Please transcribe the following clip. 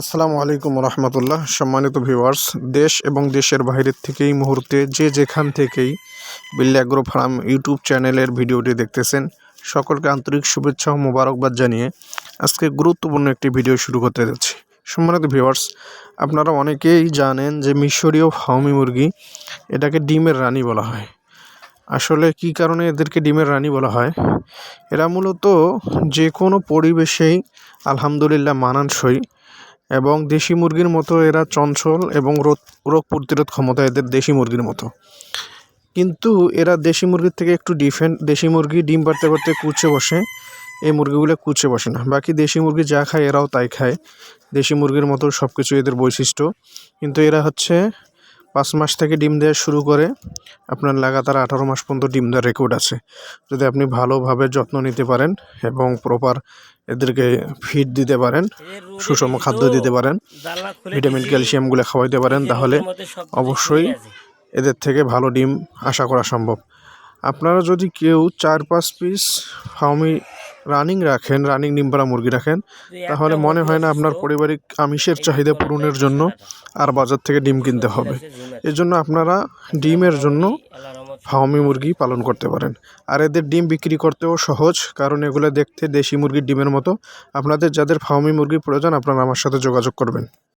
আসসালামু আলাইকুম রহমতুল্লাহ। সম্মানিত ভিউয়ার্স, দেশ এবং দেশের বাইরের থেকে এই মুহূর্তে যে যেখান থেকেই বিল্লা অ্যাগ্রো ফার্ম ইউটিউব চ্যানেলের ভিডিওটি দেখতেছেন, সকলকে আন্তরিক শুভেচ্ছা ও মোবারকবাদ জানিয়ে আজকে গুরুত্বপূর্ণ একটি ভিডিও শুরু করতে যাচ্ছি। সম্মানিত ভিউয়ার্স, আপনারা অনেকেই জানেন যে মিশরীয় ফাউমি মুরগি এটাকে ডিমের রানী বলা হয়। আসলে কী কারণে এদেরকে ডিমের রানী বলা হয়? এরা মূলত যে কোনো পরিবেশেই আলহামদুলিল্লাহ মানানসই এবং দেশি মুরগির মতো এরা চঞ্চল এবং রোগ রোগ প্রতিরোধ ক্ষমতা এদের দেশি মুরগির মতো। কিন্তু এরা দেশি মুরগির থেকে একটু ডিফেন্ট দেশি মুরগি ডিম পারতে পারতে কুচে বসে, এই মুরগিগুলো কুচে বসে না। বাকি দেশি মুরগি যা খায় এরাও তাই খায়। দেশি মুরগির মতো সব কিছু এদের বৈশিষ্ট্য। কিন্তু এরা হচ্ছে পাঁচ মাস থেকে ডিম দেওয়া শুরু করে, আপনার লাগাতার আঠারো মাস পর্যন্ত ডিম দেওয়ার রেকর্ড আছে। যদি আপনি ভালোভাবে যত্ন নিতে পারেন এবং প্রপার এদেরকে ফিড দিতে পারেন, সুষম খাদ্য দিতে পারেন ভিটামিন ক্যালসিয়ামগুলো খাওয়াইতে পারেন, তাহলে অবশ্যই এদের থেকে ভালো ডিম আশা করা সম্ভব। আপনারা যদি কেউ চার, পাঁচ পিস ফার্মি রানিং রাখেন রানিং ডিমপাড়া মুরগি রাখেন। তাহলে মনে হয় না আপনার পারিবারিক আমিষের চাহিদা পূরণের জন্য আর বাজার থেকে ডিম কিনতে হবে। এজন্য জন্য আপনারা ডিমের জন্য ফার্মি মুরগি পালন করতে পারেন। আর এদের ডিম বিক্রি করতেও সহজ কারণ এগুলো দেখতে দেশি মুরগির ডিমের মতো। আপনাদের যাদের ফার্মি মুরগির প্রয়োজন আপনারা আমার সাথে যোগাযোগ করবেন।